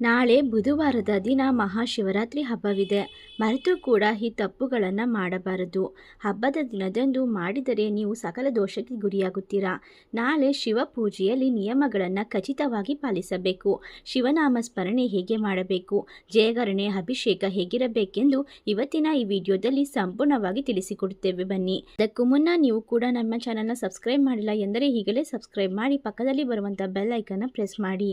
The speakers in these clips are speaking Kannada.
ನಾಳೆ ಬುಧವಾರದ ದಿನ ಮಹಾಶಿವರಾತ್ರಿ ಹಬ್ಬವಿದೆ. ಮರೆತು ಕೂಡ ಈ ತಪ್ಪುಗಳನ್ನು ಮಾಡಬಾರದು. ಹಬ್ಬದ ದಿನದಂದು ಮಾಡಿದರೆ ನೀವು ಸಕಲ ದೋಷಕ್ಕೆ ಗುರಿಯಾಗುತ್ತೀರಾ. ನಾಳೆ ಶಿವ ಪೂಜೆಯಲ್ಲಿ ನಿಯಮಗಳನ್ನು ಖಚಿತವಾಗಿ ಪಾಲಿಸಬೇಕು. ಶಿವನಾಮ ಸ್ಮರಣೆ ಹೇಗೆ ಮಾಡಬೇಕು? ಜಯಗರಣೆ, ಅಭಿಷೇಕ ಹೇಗಿರಬೇಕೆಂದು ಇವತ್ತಿನ ಈ ವಿಡಿಯೋದಲ್ಲಿ ಸಂಪೂರ್ಣವಾಗಿ ತಿಳಿಸಿಕೊಡುತ್ತೇವೆ ಬನ್ನಿ. ಅದಕ್ಕೂ ಮುನ್ನ ನೀವು ಕೂಡ ನಮ್ಮ ಚಾನಲ್ನ ಸಬ್ಸ್ಕ್ರೈಬ್ ಮಾಡಿಲ್ಲ ಎಂದರೆ ಈಗಲೇ ಸಬ್ಸ್ಕ್ರೈಬ್ ಮಾಡಿ ಪಕ್ಕದಲ್ಲಿ ಬರುವಂಥ ಬೆಲ್ ಐಕನ್ನ ಪ್ರೆಸ್ ಮಾಡಿ.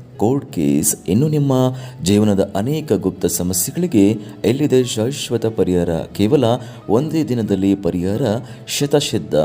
ಕೋರ್ಟ್ ಕೇಸ್ ಇನ್ನು ನಿಮ್ಮ ಜೀವನದ ಅನೇಕ ಗುಪ್ತ ಸಮಸ್ಯೆಗಳಿಗೆ ಎಲ್ಲಿದೆ ಶಾಶ್ವತ ಪರಿಹಾರ? ಕೇವಲ ಒಂದೇ ದಿನದಲ್ಲಿ ಪರಿಹಾರ? ಶತಸಿದ್ಧ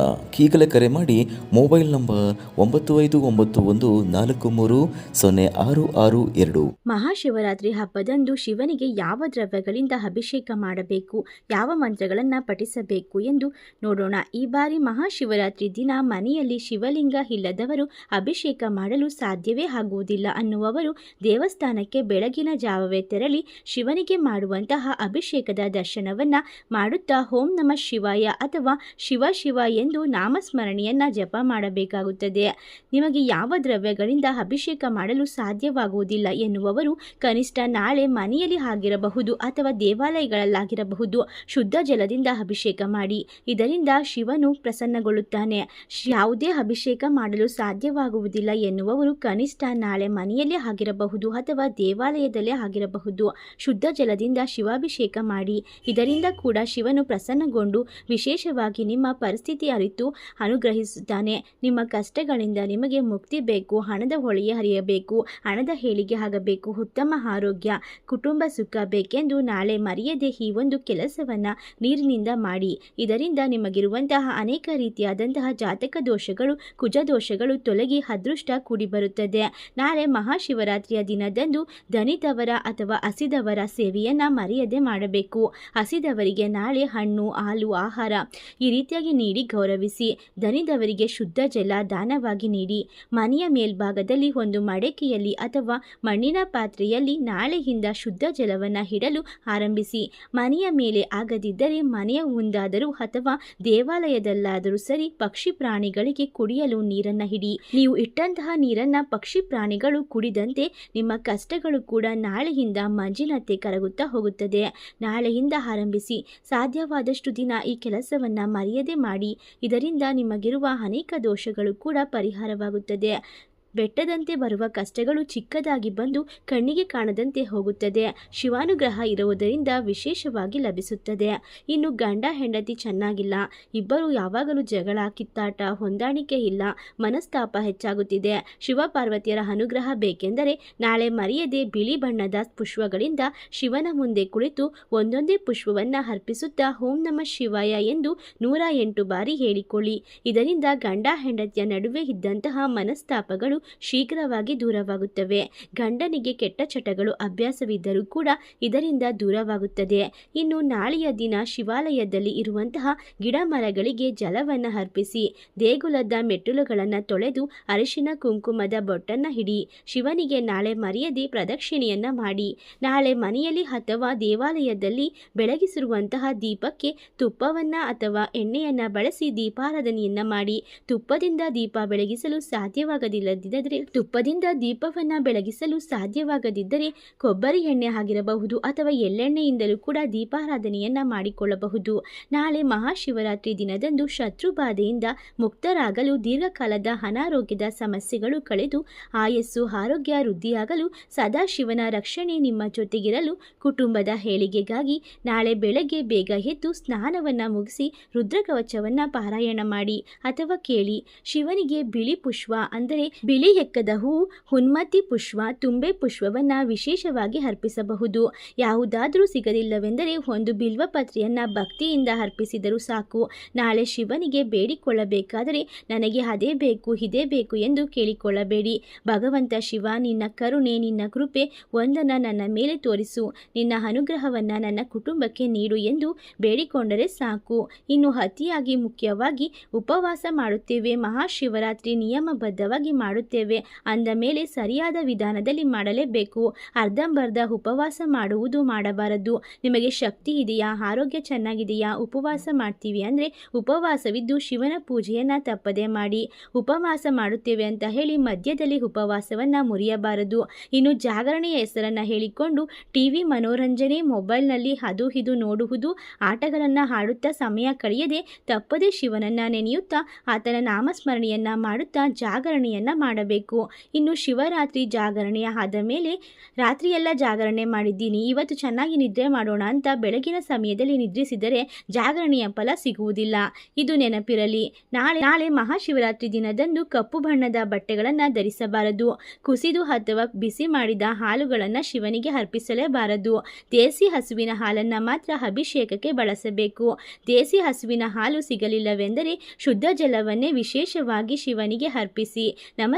ಈಗಲೇ ಕರೆ ಮಾಡಿ ಮೊಬೈಲ್ ನಂಬರ್ ಒಂಬತ್ತು ಐದು ಒಂಬತ್ತು ಒಂದು ನಾಲ್ಕು ಮೂರು ಸೊನ್ನೆ ಆರು ಆರು ಎರಡು. ಮಹಾಶಿವರಾತ್ರಿ ಹಬ್ಬದಂದು ಶಿವನಿಗೆ ಯಾವ ದ್ರವ್ಯಗಳಿಂದ ಅಭಿಷೇಕ ಮಾಡಬೇಕು? ಯಾವ ಮಂತ್ರಗಳನ್ನು ಪಠಿಸಬೇಕು ಎಂದು ನೋಡೋಣ. ಈ ಬಾರಿ ಮಹಾಶಿವರಾತ್ರಿ ದಿನ ಮನೆಯಲ್ಲಿ ಶಿವಲಿಂಗ ಇಲ್ಲದವರು ಅಭಿಷೇಕ ಮಾಡಲು ಸಾಧ್ಯವೇ ಆಗುವುದಿಲ್ಲ ಅನ್ನುವವರು ದೇವಸ್ಥಾನಕ್ಕೆ ಬೆಳಗಿನ ಜಾವವೇ ತೆರಳಿ ಶಿವನಿಗೆ ಮಾಡುವಂತಹ ಅಭಿಷೇಕದ ದರ್ಶನವನ್ನ ಮಾಡುತ್ತಾ ಓಂ ನಮ ಶಿವಾಯ ಅಥವಾ ಶಿವ ಶಿವ ಎಂದು ನಾಮಸ್ಮರಣೆಯನ್ನ ಜಪ ಮಾಡಬೇಕಾಗುತ್ತದೆ. ನಿಮಗೆ ಯಾವ ದ್ರವ್ಯಗಳಿಂದ ಅಭಿಷೇಕ ಮಾಡಲು ಸಾಧ್ಯವಾಗುವುದಿಲ್ಲ ಎನ್ನುವವರು ಕನಿಷ್ಠ ನಾಳೆ ಮನೆಯಲ್ಲಿ ಆಗಿರಬಹುದು ಅಥವಾ ದೇವಾಲಯಗಳಲ್ಲಾಗಿರಬಹುದು ಶುದ್ಧ ಜಲದಿಂದ ಅಭಿಷೇಕ ಮಾಡಿ. ಇದರಿಂದ ಶಿವನು ಪ್ರಸನ್ನಗೊಳ್ಳುತ್ತಾನೆ. ಯಾವುದೇ ಅಭಿಷೇಕ ಮಾಡಲು ಸಾಧ್ಯವಾಗುವುದಿಲ್ಲ ಎನ್ನುವವರು ಕನಿಷ್ಠ ನಾಳೆ ಮನೆಯಲ್ಲೇ ಆಗಿರಬಹುದು ಅಥವಾ ದೇವಾಲಯದಲ್ಲೇ ಆಗಿರಬಹುದು. ಶುದ್ಧ ಜಲದಿಂದ ಶಿವಾಭಿಷೇಕ ಮಾಡಿ. ಇದರಿಂದ ಕೂಡ ಶಿವನು ಪ್ರಸನ್ನಗೊಂಡು ವಿಶೇಷವಾಗಿ ನಿಮ್ಮ ಪರಿಸ್ಥಿತಿ ಅರಿತು ಅನುಗ್ರಹಿಸುತ್ತಾನೆ. ನಿಮ್ಮ ಕಷ್ಟಗಳಿಂದ ನಿಮಗೆ ಮುಕ್ತಿ ಬೇಕು, ಹಣದ ಹೊಳೆಯ ಹರಿಯಬೇಕು, ಹಣದ ಹೇಳಿಗೆ ಆಗಬೇಕು, ಉತ್ತಮ ಆರೋಗ್ಯ, ಕುಟುಂಬ ಸುಖ ಬೇಕೆಂದು ನಾಳೆ ಮರೆಯದೆ ಈ ಒಂದು ಕೆಲಸವನ್ನ ನೀರಿನಿಂದ ಮಾಡಿ. ಇದರಿಂದ ನಿಮಗಿರುವಂತಹ ಅನೇಕ ರೀತಿಯಾದಂತಹ ಜಾತಕ ದೋಷಗಳು ಕುಜ ದೋಷಗಳು ತೊಲಗಿ ಅದೃಷ್ಟ ಕೂಡಿ ಬರುತ್ತದೆ ನಾಳೆ ಮಹಾಶಿವರಾತ್ರಿಯ ದಿನದಂದು ದನಿತವರ ಅಥವಾ ಹಸಿದವರ ಸೇವೆಯನ್ನ ಮರೆಯದೆ ಮಾಡಬೇಕು. ಹಸಿದವರಿಗೆ ನಾಳೆ ಹಣ್ಣು, ಹಾಲು, ಆಹಾರ ಈ ರೀತಿಯಾಗಿ ನೀಡಿ ಗೌರವಿಸಿ. ದನಿದವರಿಗೆ ಶುದ್ಧ ಜಲ ದಾನವಾಗಿ ನೀಡಿ. ಮನೆಯ ಮೇಲ್ಭಾಗದಲ್ಲಿ ಒಂದು ಮಡಕೆಯಲ್ಲಿ ಅಥವಾ ಮಣ್ಣಿನ ಪಾತ್ರೆಯಲ್ಲಿ ನಾಳೆಯಿಂದ ಶುದ್ಧ ಜಲವನ್ನು ಇಡಲು ಆರಂಭಿಸಿ. ಮನೆಯ ಮೇಲೆ ಆಗದಿದ್ದರೆ ಮನೆಯ ಮುಂದಾದರೂ ಅಥವಾ ದೇವಾಲಯದಲ್ಲಾದರೂ ಸರಿ ಪಕ್ಷಿ ಪ್ರಾಣಿಗಳಿಗೆ ಕುಡಿಯಲು ನೀರನ್ನ ಹಿಡಿ. ನೀವು ಇಟ್ಟಂತಹ ನೀರನ್ನ ಪಕ್ಷಿ ಪ್ರಾಣಿಗಳು ಕುಡಿದಂತೆ ನಿಮ್ಮ ಕಷ್ಟಗಳು ಕೂಡ ನಾಳೆಯಿಂದ ಮಂಜಿನಂತೆ ಕರಗುತ್ತಾ ಹೋಗುತ್ತದೆ. ನಾಳೆಯಿಂದ ಆರಂಭಿಸಿ ಸಾಧ್ಯವಾದಷ್ಟು ದಿನ ಈ ಕೆಲಸವನ್ನ ಮರೆಯದೆ ಮಾಡಿ, ಇದರಿಂದ ನಿಮಗಿರುವ ಅನೇಕ ದೋಷಗಳು ಕೂಡ ಪರಿಹಾರವಾಗುತ್ತದೆ. ಬೆಟ್ಟದಂತೆ ಬರುವ ಕಷ್ಟಗಳು ಚಿಕ್ಕದಾಗಿ ಬಂದು ಕಣ್ಣಿಗೆ ಕಾಣದಂತೆ ಹೋಗುತ್ತದೆ. ಶಿವಾನುಗ್ರಹ ಇರುವುದರಿಂದ ವಿಶೇಷವಾಗಿ ಲಭಿಸುತ್ತದೆ. ಇನ್ನು ಗಂಡ ಹೆಂಡತಿ ಚೆನ್ನಾಗಿಲ್ಲ. ಇಬ್ಬರು ಯಾವಾಗಲೂ ಜಗಳ, ಕಿತ್ತಾಟ, ಹೊಂದಾಣಿಕೆ ಇಲ್ಲ. ಮನಸ್ತಾಪ ಹೆಚ್ಚಾಗುತ್ತಿದೆ. ಶಿವ ಪಾರ್ವತಿಯರ ಅನುಗ್ರಹ ಬೇಕೆಂದರೆ ನಾಳೆ ಮರೆಯದೆ ಬಿಳಿ ಬಣ್ಣದ ಪುಷ್ಪಗಳಿಂದ ಶಿವನ ಮುಂದೆ ಕುಳಿತು ಒಂದೊಂದೇ ಪುಷ್ಪವನ್ನ ಅರ್ಪಿಸುತ್ತಾ ಓಂ ನಮ ಶಿವಾಯ ಎಂದು ನೂರ ಎಂಟು ಬಾರಿ ಹೇಳಿಕೊಳ್ಳಿ. ಇದರಿಂದ ಗಂಡ ಹೆಂಡತಿಯ ನಡುವೆ ಇದ್ದಂತಹ ಮನಸ್ತಾಪಗಳು ಶೀಘ್ರವಾಗಿ ದೂರವಾಗುತ್ತವೆ. ಗಂಡನಿಗೆ ಕೆಟ್ಟ ಚಟಗಳು, ಅಭ್ಯಾಸವಿದ್ದರೂ ಕೂಡ ಇದರಿಂದ ದೂರವಾಗುತ್ತದೆ. ಇನ್ನು ನಾಳೆಯ ದಿನ ಶಿವಾಲಯದಲ್ಲಿ ಇರುವಂತಹ ಗಿಡ ಮರಗಳಿಗೆ ಜಲವನ್ನು ಅರ್ಪಿಸಿ, ದೇಗುಲದ ಮೆಟ್ಟಿಲುಗಳನ್ನು ತೊಳೆದು ಅರಿಶಿನ ಕುಂಕುಮದ ಬೊಟ್ಟನ್ನು ಹಿಡಿ, ಶಿವನಿಗೆ ನಾಳೆ ಮರೆಯದೆ ಪ್ರದಕ್ಷಿಣೆಯನ್ನ ಮಾಡಿ. ನಾಳೆ ಮನೆಯಲ್ಲಿ ಅಥವಾ ದೇವಾಲಯದಲ್ಲಿ ಬೆಳಗಿಸಿರುವಂತಹ ದೀಪಕ್ಕೆ ತುಪ್ಪವನ್ನ ಅಥವಾ ಎಣ್ಣೆಯನ್ನ ಬಳಸಿ ದೀಪಾರಾಧನೆಯನ್ನ ಮಾಡಿ, ತುಪ್ಪದಿಂದ ದೀಪ ಬೆಳಗಿಸಲು ಸಾಧ್ಯವಾಗದಿಲ್ಲದಿದ್ದರೆ ತುಪ್ಪದಿಂದ ದೀಪವನ್ನ ಬೆಳಗಿಸಲು ಸಾಧ್ಯವಾಗದಿದ್ದರೆ ಕೊಬ್ಬರಿ ಎಣ್ಣೆ ಆಗಿರಬಹುದು ಅಥವಾ ಎಳ್ಳೆಣ್ಣೆಯಿಂದಲೂ ಕೂಡ ದೀಪಾರಾಧನೆಯನ್ನ ಮಾಡಿಕೊಳ್ಳಬಹುದು. ನಾಳೆ ಮಹಾಶಿವರಾತ್ರಿ ದಿನದಂದು ಶತ್ರು ಬಾಧೆಯಿಂದ ಮುಕ್ತರಾಗಲು ದೀರ್ಘಕಾಲದ ಅನಾರೋಗ್ಯದ ಸಮಸ್ಯೆಗಳು ಕಳೆದು ಆಯಸ್ಸು ಆರೋಗ್ಯ ವೃದ್ಧಿಯಾಗಲು ಸದಾಶಿವನ ರಕ್ಷಣೆ ನಿಮ್ಮ ಜೊತೆಗಿರಲು ಕುಟುಂಬದ ಹೇಳಿಗೆಗಾಗಿ ನಾಳೆ ಬೆಳಗ್ಗೆ ಬೇಗ ಎದ್ದು ಸ್ನಾನವನ್ನ ಮುಗಿಸಿ ರುದ್ರಕವಚವನ್ನ ಪಾರಾಯಣ ಮಾಡಿ ಅಥವಾ ಕೇಳಿ ಶಿವನಿಗೆ ಬಿಳಿ ಪುಷ್ಪ ಅಂದರೆ ಬಿಳಿ ಎಕ್ಕದ ಹೂ, ಹುನ್ಮತಿ ಪುಷ್ಪ ತುಂಬೆ ಪುಷ್ಪವನ್ನ ವಿಶೇಷವಾಗಿ ಅರ್ಪಿಸಬಹುದು. ಯಾವುದಾದರೂ ಸಿಗಲಿಲ್ಲವೆಂದರೆ ಒಂದು ಬಿಲ್ವ ಪತ್ರೆಯನ್ನ ಭಕ್ತಿಯಿಂದ ಅರ್ಪಿಸಿದರೂ ಸಾಕು. ನಾಳೆ ಶಿವನಿಗೆ ಬೇಡಿಕೊಳ್ಳಬೇಕಾದರೆ ನನಗೆ ಅದೇ ಬೇಕು, ಇದೇ ಬೇಕು ಎಂದು ಕೇಳಿಕೊಳ್ಳಬೇಡಿ. ಭಗವಂತ ಶಿವ, ನಿನ್ನ ಕರುಣೆ, ನಿನ್ನ ಕೃಪೆ ಒಂದನ್ನು ನನ್ನ ಮೇಲೆ ತೋರಿಸು. ನಿನ್ನ ಅನುಗ್ರಹವನ್ನು ನನ್ನ ಕುಟುಂಬಕ್ಕೆ ನೀಡು ಎಂದು ಬೇಡಿಕೊಂಡರೆ ಸಾಕು. ಇನ್ನು ಅತಿಯಾಗಿ ಮುಖ್ಯವಾಗಿ ಉಪವಾಸ ಮಾಡುತ್ತೇವೆ. ಮಹಾಶಿವರಾತ್ರಿ ನಿಯಮಬದ್ಧವಾಗಿ ಮಾಡುತ್ತೇವೆ. ಮಾಡುತ್ತೇವೆ. ಅಂದ ಮೇಲೆ ಸರಿಯಾದ ವಿಧಾನದಲ್ಲಿ ಮಾಡಲೇಬೇಕು. ಅರ್ಧಂಬರ್ಧ ಉಪವಾಸ ಮಾಡುವುದು ಮಾಡಬಾರದು. ನಿಮಗೆ ಶಕ್ತಿ ಇದೆಯಾ? ಆರೋಗ್ಯ ಚೆನ್ನಾಗಿದೆಯಾ? ಉಪವಾಸ ಮಾಡ್ತೀವಿ ಅಂದರೆ ಉಪವಾಸವಿದ್ದು ಶಿವನ ಪೂಜೆಯನ್ನು ತಪ್ಪದೆ ಮಾಡಿ. ಉಪವಾಸ ಮಾಡುತ್ತೇವೆ ಅಂತ ಹೇಳಿ ಮಧ್ಯದಲ್ಲಿ ಉಪವಾಸವನ್ನು ಮುರಿಯಬಾರದು. ಇನ್ನು ಜಾಗರಣೆಯ ಹೆಸರನ್ನು ಹೇಳಿಕೊಂಡು ಟಿ ವಿ ಮನೋರಂಜನೆ, ಮೊಬೈಲ್ನಲ್ಲಿ ಅದು ಇದು ನೋಡುವುದು, ಆಟಗಳನ್ನು ಆಡುತ್ತಾ ಸಮಯ ಕಳೆಯದೆ ತಪ್ಪದೇ ಶಿವನನ್ನು ನೆನೆಯುತ್ತಾ ಆತನ ನಾಮಸ್ಮರಣೆಯನ್ನು ಮಾಡುತ್ತಾ ಜಾಗರಣೆಯನ್ನು ಮಾಡಬೇಕು. ಇನ್ನು ಶಿವರಾತ್ರಿ ಜಾಗರಣೆ ಆದ ಮೇಲೆ ರಾತ್ರಿಯೆಲ್ಲ ಜಾಗರಣೆ ಮಾಡಿದ್ದೀನಿ. ಇವತ್ತು ಚೆನ್ನಾಗಿ ನಿದ್ರೆ ಮಾಡೋಣ ಅಂತ ಬೆಳಗಿನ ಸಮಯದಲ್ಲಿ ನಿದ್ರಿಸಿದರೆ ಜಾಗರಣೆಯ ಫಲ ಸಿಗುವುದಿಲ್ಲ. ಇದು ನೆನಪಿರಲಿ. ನಾಳೆ ನಾಳೆ ಮಹಾಶಿವರಾತ್ರಿ ದಿನದಂದು ಕಪ್ಪು ಬಣ್ಣದ ಬಟ್ಟೆಗಳನ್ನು ಧರಿಸಬಾರದು. ಕುಸಿದು ಅಥವಾ ಬಿಸಿ ಮಾಡಿದ ಹಾಲುಗಳನ್ನು ಶಿವನಿಗೆ ಅರ್ಪಿಸಲೇಬಾರದು. ದೇಸಿ ಹಸುವಿನ ಹಾಲನ್ನು ಮಾತ್ರ ಅಭಿಷೇಕಕ್ಕೆ ಬಳಸಬೇಕು. ದೇಸಿ ಹಸುವಿನ ಹಾಲು ಸಿಗಲಿಲ್ಲವೆಂದರೆ ಶುದ್ಧ ಜಲವನ್ನೇ ವಿಶೇಷವಾಗಿ ಶಿವನಿಗೆ ಅರ್ಪಿಸಿ.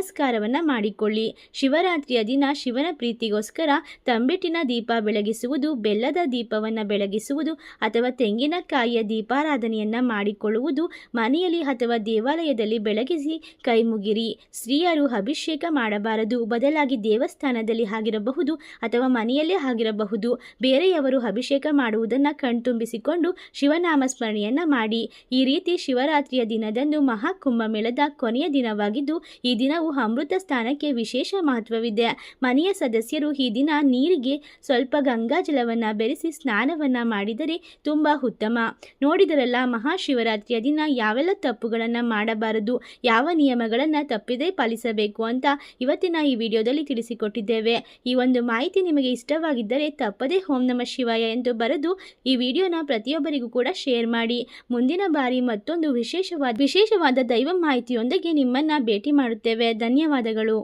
ನಮಸ್ಕಾರವನ್ನು ಮಾಡಿಕೊಳ್ಳಿ. ಶಿವರಾತ್ರಿಯ ದಿನ ಶಿವನ ಪ್ರೀತಿಗೋಸ್ಕರ ತಂಬಿಟ್ಟಿನ ದೀಪ ಬೆಳಗಿಸುವುದು, ಬೆಲ್ಲದ ದೀಪವನ್ನು ಬೆಳಗಿಸುವುದು ಅಥವಾ ತೆಂಗಿನಕಾಯಿಯ ದೀಪಾರಾಧನೆಯನ್ನು ಮಾಡಿಕೊಳ್ಳುವುದು ಮನೆಯಲ್ಲಿ ಅಥವಾ ದೇವಾಲಯದಲ್ಲಿ ಬೆಳಗಿಸಿ ಕೈಮುಗಿರಿ ಸ್ತ್ರೀಯರು ಅಭಿಷೇಕ ಮಾಡಬಾರದು. ಬದಲಾಗಿ ದೇವಸ್ಥಾನದಲ್ಲಿ ಆಗಿರಬಹುದು ಅಥವಾ ಮನೆಯಲ್ಲೇ ಆಗಿರಬಹುದು. ಬೇರೆಯವರು ಅಭಿಷೇಕ ಮಾಡುವುದನ್ನು ಕಣ್ತುಂಬಿಸಿಕೊಂಡು ಶಿವನಾಮ ಸ್ಮರಣೆಯನ್ನ ಮಾಡಿ. ಈ ರೀತಿ ಶಿವರಾತ್ರಿಯ ದಿನದಂದು ಮಹಾಕುಂಭ ಮೇಳದ ಕೊನೆಯ ದಿನವಾಗಿದ್ದು, ಈ ದಿನವು ಅಮೃತ ಸ್ಥಾನಕ್ಕೆ ವಿಶೇಷ ಮಹತ್ವವಿದೆ. ಮನೆಯ ಸದಸ್ಯರು ಈ ದಿನ ನೀರಿಗೆ ಸ್ವಲ್ಪ ಗಂಗಾಜಲವನ್ನು ಬೆರೆಸಿ ಸ್ನಾನವನ್ನು ಮಾಡಿದರೆ ತುಂಬ ಉತ್ತಮ. ನೋಡಿದರಲ್ಲ ಮಹಾಶಿವರಾತ್ರಿಯ ದಿನ ಯಾವೆಲ್ಲ ತಪ್ಪುಗಳನ್ನು ಮಾಡಬಾರದು, ಯಾವ ನಿಯಮಗಳನ್ನು ತಪ್ಪದೇ ಪಾಲಿಸಬೇಕು ಅಂತ ಇವತ್ತಿನ ಈ ವಿಡಿಯೋದಲ್ಲಿ ತಿಳಿಸಿಕೊಟ್ಟಿದ್ದೇವೆ. ಈ ಒಂದು ಮಾಹಿತಿ ನಿಮಗೆ ಇಷ್ಟವಾಗಿದ್ದರೆ ತಪ್ಪದೇ ಓಂ ನಮ ಶಿವಾಯ ಎಂದು ಬರೆದು ಈ ವಿಡಿಯೋನ ಪ್ರತಿಯೊಬ್ಬರಿಗೂ ಕೂಡ ಶೇರ್ ಮಾಡಿ. ಮುಂದಿನ ಬಾರಿ ಮತ್ತೊಂದು ವಿಶೇಷವಾದ ವಿಶೇಷವಾದ ದೈವ ಮಾಹಿತಿಯೊಂದಿಗೆ ನಿಮ್ಮನ್ನ ಭೇಟಿ ಮಾಡುತ್ತೇವೆ. ಧನ್ಯವಾದಗಳು.